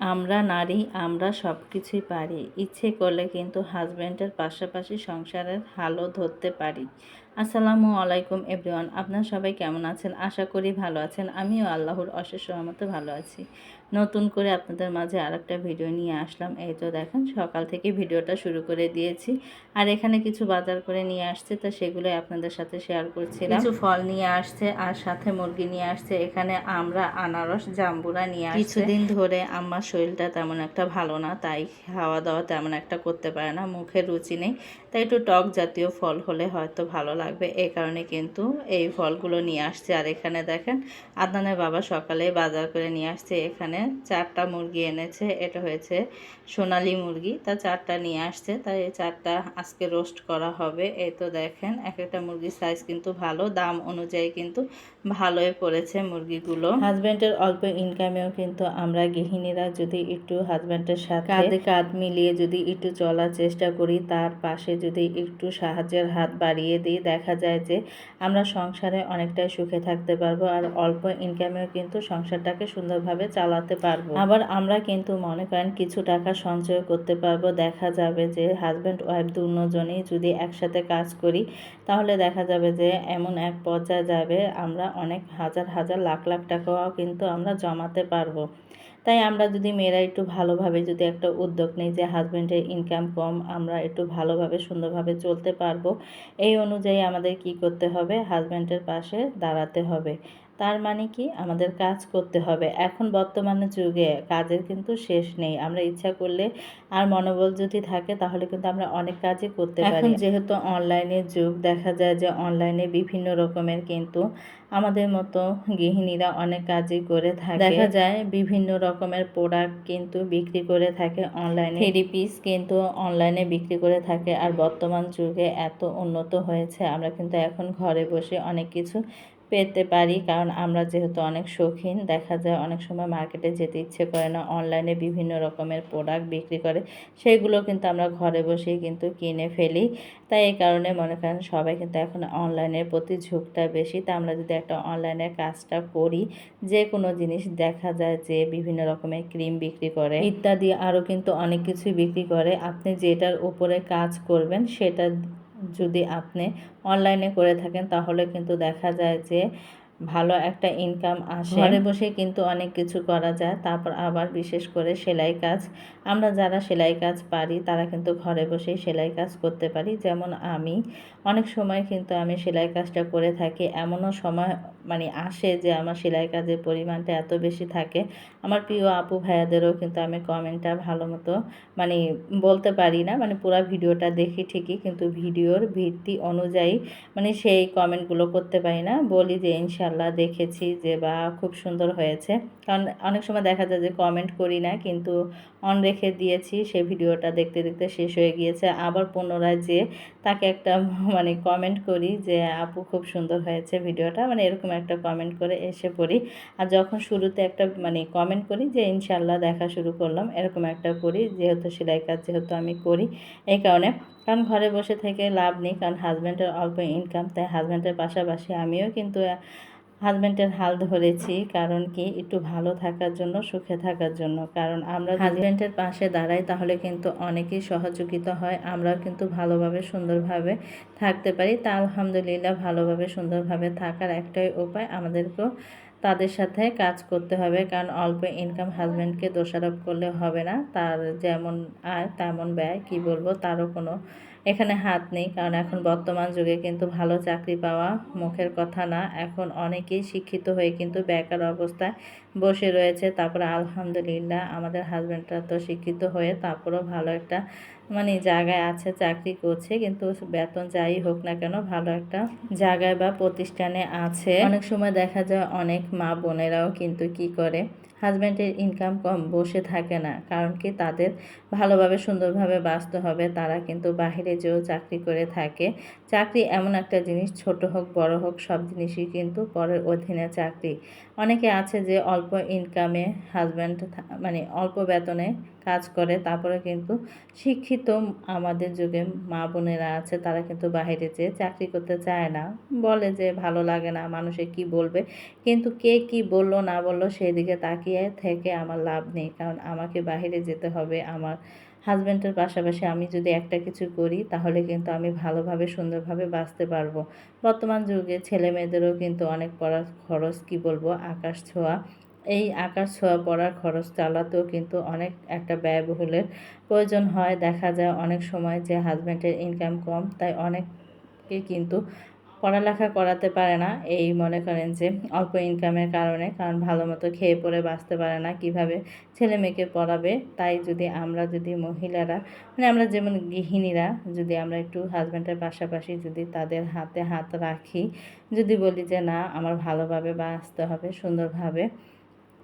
আমরা নারী, আমরা সব কিছুই পারি। ইচ্ছে করলে কিন্তু হাজব্যান্ডের পাশাপাশি সংসারের হালও ধরতে পারি। আসসালামু আলাইকুম এভরিওয়ান, আপনার সবাই কেমন আছেন? আশা করি ভালো আছেন। আমিও আল্লাহর অশেষ রহমতে ভালো আছি। নতুন করে আপনাদের মাঝে আর একটা ভিডিও নিয়ে আসলাম। এই তো দেখেন সকাল থেকে ভিডিওটা শুরু করে দিয়েছি। আর এখানে কিছু বাজার করে নিয়ে আসছে তো সেগুলোই আপনাদের সাথে শেয়ার করছিলাম। কিছু ফল নিয়ে আসছে আর সাথে মুরগি নিয়ে আসছে। এখানে আমরা আনারস জাম্বুরা নিয়ে আসছে। কিছুদিন ধরে আমার শরীরটা তেমন একটা ভালো না তাই খাওয়া দাওয়া তেমন একটা করতে পারে না মুখের রুচি নেই। তাই একটু টক জাতীয় ফল হলে হয়তো ভালো লাগবে। এই কারণে কিন্তু এই ফলগুলো নিয়ে আসছে। আর এখানে দেখেন আদনানের বাবা সকালে বাজার করে নিয়ে আসছে। এখানে চারটা মুরগি এনেছে এটা হয়েছে সোনালি মুরগি। তা চারটা নিয়ে আসছে তাই এই চারটা আজকে রোস্ট করা হবে। এই তো দেখেন এক একটা মুরগির সাইজ কিন্তু ভালো দাম অনুযায়ী কিন্তু ভালোই পড়েছে মুরগিগুলো। হাজব্যান্ডের অল্প ইনকামেও কিন্তু আমরা গৃহিণীরা যদি একটু হাজব্যান্ডের সাথে কাঁধে কাঁধ মিলিয়ে যদি একটু চলার চেষ্টা করি তার পাশে যদি একটু সাহায্যের হাত বাড়িয়ে দিই দেখা যায় যে আমরা সংসারে অনেকটাই সুখে থাকতে পারব। আর অল্প ইনকামেও কিন্তু সংসারটাকে সুন্দরভাবে চালাতে পারব। আবার আমরা কিন্তু মনে করেন কিছু টাকা সঞ্চয় করতে পারব। দেখা যাবে যে হাজব্যান্ড ওয়াইফ দুজনেই যদি একসাথে কাজ করি, তাহলে দেখা যাবে যে এমন এক পর্যায়ে যাবে, আমরা অনেক হাজার হাজার লাখ লাখ টাকাও কিন্তু আমরা জমাতে পারব। তাই আমরা যদি মেয়েরা একটু ভালোভাবে যদি একটা উদ্যোগ নিই যে হাজব্যান্ডের ইনকাম কম, আমরা একটু ভালোভাবে, সুন্দরভাবে চলতে পারব, এই অনুযায়ী আমাদের কি করতে হবে? হাজব্যান্ডের পাশে দাঁড়াতে হবে। তার মানে কি? আমাদের কাজ করতে হবে। এখন বর্তমানে যুগে কাজের কিন্তু শেষ নেই। আমরা ইচ্ছা করলে আর মনোবল যদি থাকে তাহলে কিন্তু আমরা অনেক কাজই করতে পারি। এখন যেহেতু অনলাইনে যুগ দেখা যায় যে অনলাইনে বিভিন্ন রকমের কিন্তু আমাদের মতো গৃহিণীরা অনেক কাজই করে থাকে। দেখা যায় বিভিন্ন রকমের প্রোডাক্ট কিন্তু বিক্রি করে থাকে অনলাইনে থ্রি পিস কিন্তু অনলাইনে বিক্রি করে থাকে। আর বর্তমান যুগে এত উন্নত হয়েছে। আমরা কিন্তু এখন ঘরে বসে অনেক কিছু পেতে পারি, কারণ আমরা যেহেতু অনেক শৌখিন, দেখা যায় অনেক সময় মার্কেটে যেতে ইচ্ছে করে না অনলাইনে বিভিন্ন রকমের প্রোডাক্ট বিক্রি করে সেইগুলো কিন্তু আমরা ঘরে বসেই কিন্তু কিনে ফেলি। তাই এই কারণে মনে করেন সবাই কিন্তু এখন অনলাইনের প্রতি ঝুঁকটা বেশি। তা আমরা যদি একটা অনলাইনের কাজটা করি যে কোনো জিনিস দেখা যায় যে বিভিন্ন রকমের ক্রিম বিক্রি করে ইত্যাদি আরও কিন্তু অনেক কিছুই বিক্রি করে, আপনি যেটার উপরে কাজ করবেন সেটা যদি আপনি অনলাইনে করে থাকেন তাহলে কিন্তু দেখা যায় যে ভালো একটা ইনকাম আসে। ঘরে বসে কিন্তু অনেক কিছু করা যায় তারপর আবার বিশেষ করে সেলাই কাজ। আমরা যারা সেলাই কাজ পারি তারা কিন্তু ঘরে বসেই সেলাই কাজ করতে পারি। যেমন আমি অনেক সময় কিন্তু আমি সেলাই কাজটা করে থাকি। এমনও সময় মানে আসে যে আমার সেলাই কাজের পরিমাণটা এত বেশি থাকে। আমার প্রিয় আপু ভাইয়াদেরও কিন্তু আমি কমেন্টটা ভালো মতো মানে বলতে পারি না। মানে পুরো ভিডিওটা দেখি ঠিকই কিন্তু ভিডিওর ভিত্তি অনুযায়ী মানে সেই কমেন্টগুলো করতে পারি না। বলি যে ইনশাল্লাহ দেখেছি যে, বা খুব সুন্দর হয়েছে। কারণ অনেক সময় দেখা যায় যে কমেন্ট করি না, কিন্তু অন রেখে দিয়েছি, সেই ভিডিওটা দেখতে দেখতে শেষ হয়ে গিয়েছে। আবার পুনরায় যে, তাকে একটা মানে কমেন্ট করি যে, আপু, খুব সুন্দর হয়েছে ভিডিওটা। মানে এরকম একটা কমেন্ট করে এসে পড়ি। আর যখন শুরুতে একটা মানে কমেন্ট করি যে ইনশাল্লাহ দেখা শুরু করলাম, এরকম একটা করি, যেহেতু সেলাই কাজ যেহেতু আমি করি এই কারণে। কারণ ঘরে বসে থেকে লাভ নেই, কারণ হাজব্যান্ডের অল্প ইনকাম তাই হাজব্যান্ডের পাশাপাশি আমিও কিন্তু হাজব্যান্ডের হাল ধরেছি, কারণ কি? একটু ভালো থাকার জন্য, সুখে থাকার জন্য। কারণ আমরা হাজব্যান্ডের পাশে দাঁড়াই, তাহলে কিন্তু অনেকেই সহযোগিতা হয়। আমরাও কিন্তু ভালোভাবে, সুন্দরভাবে থাকতে পারি। তা আলহামদুলিল্লাহ, ভালোভাবে, সুন্দরভাবে থাকার একটাই উপায় আমাদেরকেও তাদের সাথে কাজ করতে হবে। কারণ অল্প ইনকাম হাজব্যান্ডকে দোষারোপ করলে হবে না। তার যেমন আয়, তেমন ব্যয়, কি বলব? তারও কোনো এখানে হাত নেই, কারণ এখন বর্তমান যুগে কিন্তু ভালো চাকরি পাওয়া মুখের কথা না। এখন অনেকেই শিক্ষিত হয়ে কিন্তু বেকার অবস্থায় বসে রয়েছে। তারপরে আলহামদুলিল্লাহ, আমাদের হাজব্যান্ডরা তো শিক্ষিত হয়ে তারপরেও ভালো একটা মানে জায়গায় আছে, চাকরি করছে। কিন্তু বেতন যাই হোক না কেন, ভালো একটা জায়গায় বা প্রতিষ্ঠানে আছে। অনেক সময় দেখা যায় অনেক মা বোনেরাও কিন্তু কি করে হাজব্যান্ডের ইনকাম কম, বসে থাকে না। কারণ কি? তাদের ভালোভাবে, সুন্দরভাবে বাঁচতে হবে। তারা কিন্তু বাহিরে যেও চাকরি করে থাকে। চাকরি এমন একটা জিনিস, ছোট হোক, বড় হোক, সব জিনিসই কিন্তু পরের অধীনে চাকরি। অনেকে আছে যে অল্প ইনকামে হাজব্যান্ড মানে অল্প বেতনে কাজ করে, তারপরে কিন্তু শিক্ষিত আমাদের যুগে মা বোনেরা আছে, তারা কিন্তু বাইরে যেয়ে চাকরি করতে চায় না। বলে যে ভালো লাগে না, মানুষে কি বলবে? কিন্তু কে কি বলল, না বলল সেই দিকে তাকিয়ে থেকে আমার লাভ নেই। কারণ আমাকে বাইরে যেতে হবে, আমার হাজব্যান্ডের পাশাপাশি আমি যদি একটা কিছু করি, তাহলে কিন্তু আমি ভালোভাবে, সুন্দরভাবে বাঁচতে পারব। বর্তমান যুগে ছেলে মেয়েদেরও কিন্তু অনেক পড়ার খরচ, কি বলব, আকাশ ছোঁয়া। এই আকাশ ছোঁয়া পড়ার খরচ চালাতেও কিন্তু অনেক একটা ব্যয়বহুলের প্রয়োজন হয়। দেখা যায় অনেক সময় যে হাজব্যান্ডের ইনকাম কম, তাই অনেককে কিন্তু পড়ালেখা করাতে পারে না। এই মনে করেন যে অল্প ইনকামের কারণে, কারণ ভালো মতো খেয়ে পড়ে বাঁচতে পারে না, কীভাবে ছেলে মেয়েকে পড়াবে? তাই যদি আমরা যদি মহিলারা মানে আমরা যেমন গৃহিণীরা, যদি আমরা একটু হাজব্যান্ডের পাশাপাশি যদি তাদের হাতে হাত রাখি, যদি বলি যে না, আমার ভালোভাবে বাঁচতে হবে, সুন্দরভাবে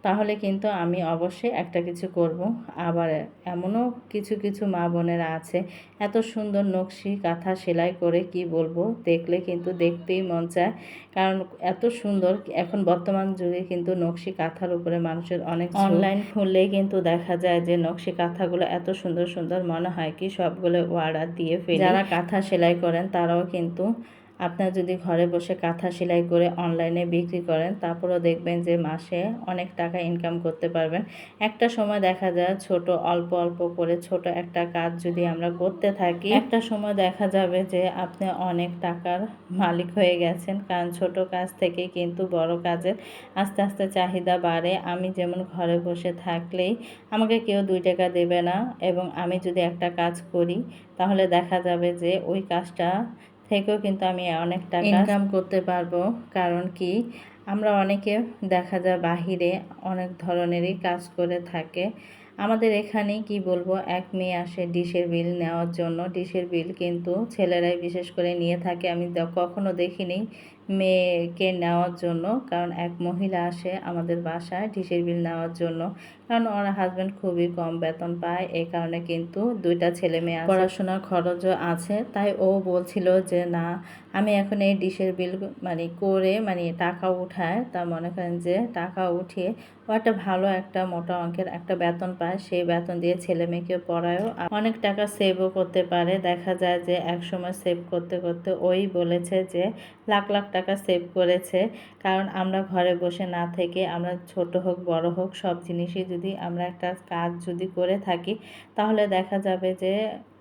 তাহলে কিন্তু আমি অবশ্যই একটা কিছু করব। আবার এমনও কিছু কিছু মা বোনেরা আছে এত সুন্দর নকশি কাঁথা সেলাই করে কি বলব দেখলে কিন্তু দেখতেই মন চায়। কারণ এত সুন্দর এখন বর্তমান যুগে কিন্তু নকশি কাঁথার উপরে মানুষের অনেক অনলাইন খুললেই কিন্তু দেখা যায় যে নকশি কাঁথাগুলো এত সুন্দর সুন্দর মনে হয় কি সবগুলো অর্ডার দিয়ে ফেলে। যারা কাঁথা সেলাই করেন তারাও কিন্তু আপনার যদি ঘরে বসে কাঁথা সেলাই করে অনলাইনে বিক্রি করেন, তারপরেও দেখবেন যে মাসে অনেক টাকা ইনকাম করতে পারবেন। একটা সময় দেখা যায় ছোট, অল্প অল্প করে ছোট একটা কাজ যদি আমরা করতে থাকি, একটা সময় দেখা যাবে যে আপনি অনেক টাকার মালিক হয়ে গেছেন। কারণ ছোট কাজ থেকে কিন্তু বড় কাজের আস্তে আস্তে চাহিদা বাড়ে। আমি যেমন ঘরে বসে থাকলেই আমাকে কেউ দুই টাকা দেবে না এবং আমি যদি একটা কাজ করি, তাহলে দেখা যাবে যে ওই কাজটা থেকেও কিন্তু আমি অনেক টাকা ইনকাম করতে পারব, কারণ কি? আমরা অনেকে দেখা যায় বাহিরে অনেক ধরনেরই কাজ করে থাকে। আমাদের এখানে কি বলব, এক মেয়ে আসে ডিশের বিল নেওয়ার জন্য। ডিশের বিল কিন্তু ছেলেরাই বিশেষ করে নিয়ে থাকে। আমি কখনো দেখিনি মেয়েকে নেওয়ার জন্য, কারণ এক মহিলা আসে আমাদের বাসায় ডিশের বিল নেওয়ার জন্য। কারণ ওর হাজব্যান্ড খুবই কম বেতন পায় এই কারণে কিন্তু দুইটা ছেলে মেয়ে পড়াশোনার খরচও আছে, তাই ও বলছিল যে, না, আমি এখন এই ডিশের বিল মানে করে মানে টাকা উঠায়। তা মনে করেন যে, টাকা উঠিয়ে ও একটা ভালো একটা মোটা অঙ্কের একটা বেতন পায়। সেই বেতন দিয়ে ছেলে মেয়েকে পড়ায়ও অনেক টাকা সেভও করতে পারে। দেখা যায় যে, এক সময় সেভ করতে করতে ওই বলেছে যে, লাখ লাখ টাকা সেভ করেছে। কারণ আমরা ঘরে বসে না থেকে আমরা ছোট হোক, বড় হোক, সব জিনিসই যদি আমরা একটা কাজ যদি করে থাকি, তাহলে দেখা যাবে যে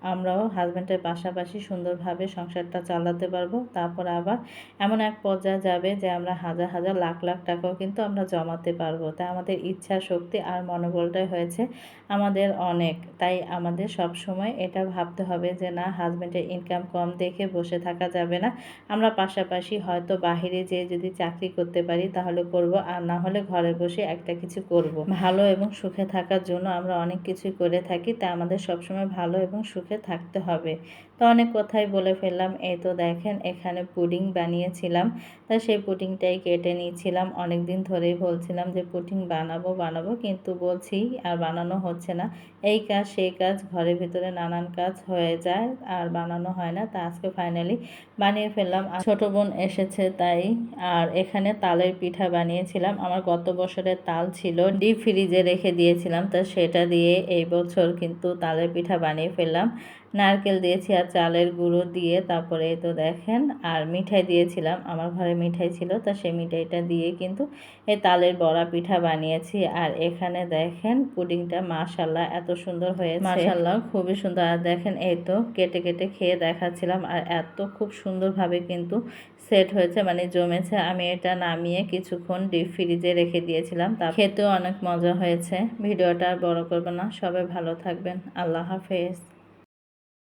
আমরাও হাজব্যান্ডের পাশাপাশি সুন্দরভাবে সংসারটা চালাতে পারব। তারপর আবার এমন এক পর্যায়ে যাবে যে আমরা হাজার হাজার লাখ লাখ টাকাও কিন্তু আমরা জমাতে পারব। তাই আমাদের ইচ্ছা, শক্তি আর মনোবলটাই হয়েছে আমাদের অনেক। তাই আমাদের সব সময় এটা ভাবতে হবে যে না হাজব্যান্ডের ইনকাম কম দেখে বসে থাকা যাবে না। আমরা পাশাপাশি হয়তো বাহিরে যেয়ে যদি চাকরি করতে পারি তাহলে করব, আর না হলে ঘরে বসে একটা কিছু করব। ভালো এবং সুখে থাকার জন্য আমরা অনেক কিছুই করে থাকি। তাই আমাদের সবসময় ভালো এবং সুখে সাথে থাকতে হবে। তো অনেক কথাই বলে ফেললাম। এই তো দেখেন এখানে পুডিং বানিয়েছিলাম। তা সেই পুডিংটাই কেটে নিয়েছিলাম অনেক দিন ধরেই বলছিলাম যে পুডিং বানাবো বানাবো। কিন্তু বলছি, আর বানানো হচ্ছে না। এই কাজ, সেই কাজ ঘরের ভিতরে নানান কাজ হয়ে যায়, আর বানানো হয় না। তা আজকে ফাইনালি বানিয়ে ফেললাম। ছোট বোন এসেছে, তাই আর এখানে তালের পিঠা বানিয়েছিলাম। আমার গত বছরের তাল ছিল, ডিপ ফ্রিজে রেখে দিয়েছিলাম। তা সেটা দিয়ে এই বছর কিন্তু তালের পিঠা বানিয়ে ফেললাম। নারকেল দিয়েছি আর চালের গুঁড়ো দিয়ে তারপরে তো দেখেন আর মিঠাই দিয়েছিলাম আমার ঘরে মিঠাই ছিল তা সেই মিঠাইটা দিয়ে কিন্তু এই তালের বড়া পিঠা বানিয়েছি। আর এখানে দেখেন পুডিংটা মাশাল্লাহ এত সুন্দর হয়েছে। মাশাল্লাহ খুবই সুন্দর আর দেখেন এই তো কেটে কেটে খেয়ে দেখাচ্ছিলাম আর এত খুব সুন্দরভাবে কিন্তু সেট হয়েছে মানে জমেছে। আমি এটা নামিয়ে কিছুক্ষণ ডিপ ফ্রিজে রেখে দিয়েছিলাম তা খেতেও অনেক মজা হয়েছে। ভিডিওটা আর বড় করব না সবাই ভালো থাকবেন আল্লাহ হাফেজ।